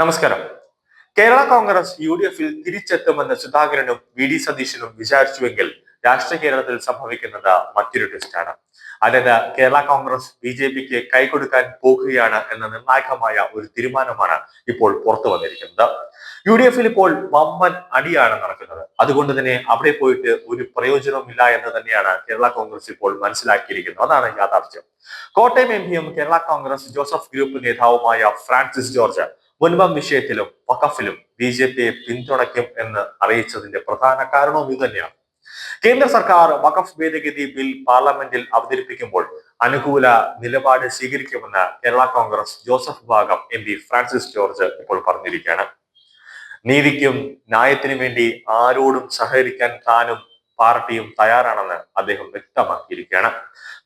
നമസ്കാരം. Kerala Congress U D എഫിൽ തിരിച്ചെത്തുമെന്ന് സുധാകരനും വി ഡി സതീശനും വിചാരിച്ചുവെങ്കിൽ രാഷ്ട്രീയ കേരളത്തിൽ സംഭവിക്കുന്നത് മറ്റൊരു ടെസ്റ്റാണ് അതായത് കേരള കോൺഗ്രസ് ബി ജെ പിക്ക് കൈകൊടുക്കാൻ പോകുകയാണ് എന്ന നിർണായകമായ ഒരു തീരുമാനമാണ് ഇപ്പോൾ പുറത്തു വന്നിരിക്കുന്നത്. യു ഡി എഫിൽ ഇപ്പോൾ വമ്പൻ അടിയാണ് നടക്കുന്നത്. അതുകൊണ്ട് തന്നെ അവിടെ പോയിട്ട് ഒരു പ്രയോജനവുമില്ല എന്ന് തന്നെയാണ് കേരള കോൺഗ്രസ് ഇപ്പോൾ മനസ്സിലാക്കിയിരിക്കുന്നത്. അതാണ് യാഥാർത്ഥ്യം. കോട്ടയം എം പിയും കേരള കോൺഗ്രസ് ജോസഫ് ഗ്രൂപ്പ് നേതാവുമായ ഫ്രാൻസിസ് ജോർജ് മുൻപം വിഷയത്തിലും വഖഫിലും ബി ജെ പിയെ പിന്തുണയ്ക്കും എന്ന് അറിയിച്ചതിന്റെ പ്രധാന കാരണവും ഇതുതന്നെയാണ് കേന്ദ്ര സർക്കാർ വഖഫ് ഭേദഗതി ബിൽ പാർലമെന്റിൽ അവതരിപ്പിക്കുമ്പോൾ അനുകൂല നിലപാട് സ്വീകരിക്കുമെന്ന് കേരള കോൺഗ്രസ് ജോസഫ് വിഭാഗം എം പി ഫ്രാൻസിസ് ജോർജ് ഇപ്പോൾ പറഞ്ഞിരിക്കുകയാണ്. നീതിക്കും ന്യായത്തിനും വേണ്ടി ആരോടും സഹകരിക്കാൻ താനും പാർട്ടിയും തയ്യാറാണെന്ന് അദ്ദേഹം വ്യക്തമാക്കിയിരിക്കുകയാണ്.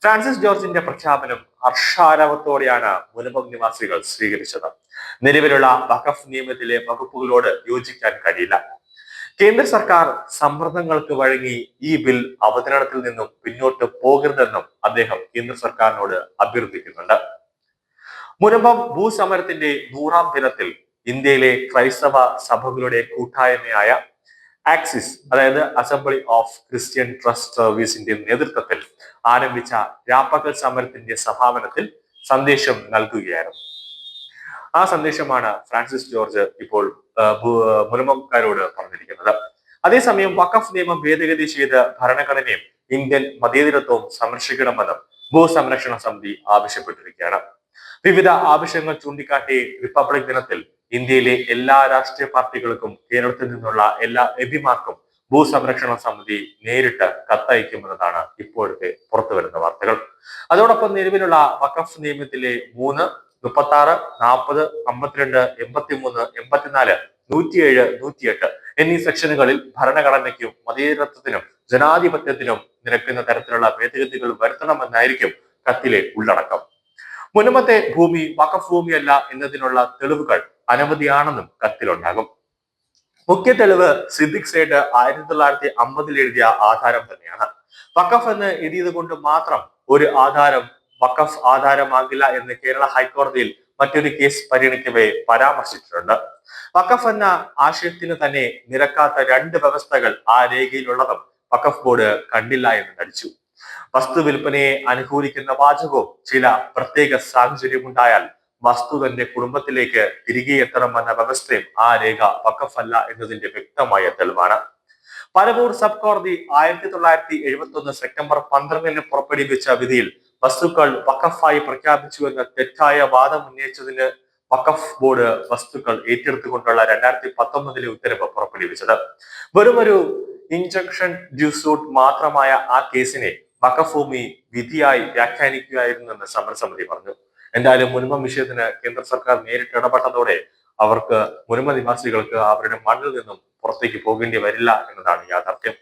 ഫ്രാൻസിസ് ജോർജിന്റെ പ്രഖ്യാപനം ഹർഷാരവത്തോടെയാണ് മുനമ്പം നിവാസികൾ സ്വീകരിച്ചത്. നിലവിലുള്ള വഖഫ് നിയമത്തിലെ വകുപ്പുകളോട് യോജിക്കാൻ കഴിയില്ല. കേന്ദ്ര സർക്കാർ സമ്മർദ്ദങ്ങൾക്ക് വഴങ്ങി ഈ ബിൽ അവതരണത്തിൽ നിന്നും പിന്നോട്ട് പോകരുതെന്നും അദ്ദേഹം കേന്ദ്ര സർക്കാരിനോട് അഭ്യർത്ഥിക്കുന്നുണ്ട്. മുനമ്പം ഭൂസമരത്തിന്റെ നൂറാം ദിനത്തിൽ ഇന്ത്യയിലെ ക്രൈസ്തവ സഭകളുടെ കൂട്ടായ്മയായ ആക്സിസ് അതായത് അസംബ്ലി ഓഫ് ക്രിസ്ത്യൻ ട്രസ്റ്റ് സർവീസിന്റെ നേതൃത്വത്തിൽ ആരംഭിച്ച രാപ്പകൽ സമരത്തിന്റെ സഭാവനത്തിൽ സന്ദേശം നൽകുകയായിരുന്നു. ആ സന്ദേശമാണ് ഫ്രാൻസിസ് ജോർജ് ഇപ്പോൾ മുനമ്പക്കാരോട് പറഞ്ഞിരിക്കുന്നത്. അതേസമയം വഖഫ് നിയമം ഭേദഗതി ചെയ്ത് ഭരണഘടനയും ഇന്ത്യൻ മതേതരത്വവും സംരക്ഷിക്കണമെന്നും ഭൂസംരക്ഷണ സമിതി ആവശ്യപ്പെട്ടിരിക്കുകയാണ്. വിവിധ ആവശ്യങ്ങൾ ചൂണ്ടിക്കാട്ടി റിപ്പബ്ലിക് ദിനത്തിൽ ഇന്ത്യയിലെ എല്ലാ രാഷ്ട്രീയ പാർട്ടികൾക്കും കേരളത്തിൽ നിന്നുള്ള എല്ലാ എബിമാർക്കും ഭൂസംരക്ഷണ സമിതി നേരിട്ട് കത്തയക്കുമെന്നതാണ് ഇപ്പോഴത്തെ പുറത്തുവരുന്ന വാർത്തകൾ. അതോടൊപ്പം നിലവിലുള്ള വഖഫ് നിയമത്തിലെ മൂന്ന് മുപ്പത്തി ആറ് നാൽപ്പത് അമ്പത്തിരണ്ട് എൺപത്തി മൂന്ന് എൺപത്തിനാല് നൂറ്റിയേഴ് നൂറ്റിയെട്ട് എന്നീ സെക്ഷനുകളിൽ ഭരണഘടനയ്ക്കും മതേതരത്വത്തിനും ജനാധിപത്യത്തിനും നിരക്കുന്ന തരത്തിലുള്ള ഭേദഗതികൾ വരുത്തണമെന്നായിരിക്കും കത്തിലെ ഉള്ളടക്കം. മുൻപത്തെ ഭൂമി വഖഫ് ഭൂമിയല്ല എന്നതിനുള്ള തെളിവുകൾ അനവധിയാണെന്നും കത്തിലുണ്ടാകും. മുഖ്യ തെളിവ് സിദ്ദിഖ് സേട്ട് ആയിരത്തി തൊള്ളായിരത്തി അമ്പതിൽ എഴുതിയ ആധാരം തന്നെയാണ്. വക്കഫ് എന്ന് എഴുതിയത് കൊണ്ട് മാത്രം ഒരു ആധാരം വക്കഫ് ആധാരമാകില്ല എന്ന് കേരള ഹൈക്കോടതിയിൽ മറ്റൊരു കേസ് പരിഗണിക്കവേ പരാമർശിച്ചിട്ടുണ്ട്. വക്കഫ് എന്ന ആശയത്തിന് തന്നെ നിരക്കാത്ത രണ്ട് വ്യവസ്ഥകൾ ആ രേഖയിലുള്ളതും വഖഫ് ബോർഡ് കണ്ടില്ല എന്ന് നടിച്ചു. വസ്തു വിൽപ്പനയെ അനുകൂലിക്കുന്ന വാചകവും ചില പ്രത്യേക സാഹചര്യമുണ്ടായാൽ വസ്തു തന്റെ കുടുംബത്തിലേക്ക് തിരികെ എത്തണമെന്ന വ്യവസ്ഥയും ആ രേഖ വക്കഫല്ല എന്നതിന്റെ വ്യക്തമായ തെളിവാണ്. പരവൂർ സബ് കോടതി ആയിരത്തി തൊള്ളായിരത്തി എഴുപത്തി ഒന്ന് സെപ്റ്റംബർ പന്ത്രണ്ടിന് പുറപ്പെടുവിച്ച വിധിയിൽ വസ്തുക്കൾ വഖഫായി പ്രഖ്യാപിച്ചുവെന്ന തെറ്റായ വാദം ഉന്നയിച്ചതിന് വഖഫ് ബോർഡ് വസ്തുക്കൾ ഏറ്റെടുത്തുകൊണ്ടുള്ള രണ്ടായിരത്തി പത്തൊമ്പതിലെ ഉത്തരവ് പുറപ്പെടുവിച്ചത്. വെറുമൊരു ഇഞ്ചക്ഷൻ ഡ്യൂസൂട്ട് മാത്രമായ ആ കേസിനെ വഖഫ് ഭൂമി വിധിയായി വ്യാഖ്യാനിക്കുകയായിരുന്നെന്ന് സമരസമിതി പറഞ്ഞു. എന്തായാലും മുൻപം വിഷയത്തിന് കേന്ദ്ര സർക്കാർ നേരിട്ട് ഇടപെട്ടതോടെ അവർക്ക് മുൻപ നിവാസികൾക്ക് അവരുടെ മണ്ണിൽ നിന്നും പുറത്തേക്ക് പോകേണ്ടി വരില്ല എന്നതാണ് യാഥാർത്ഥ്യം.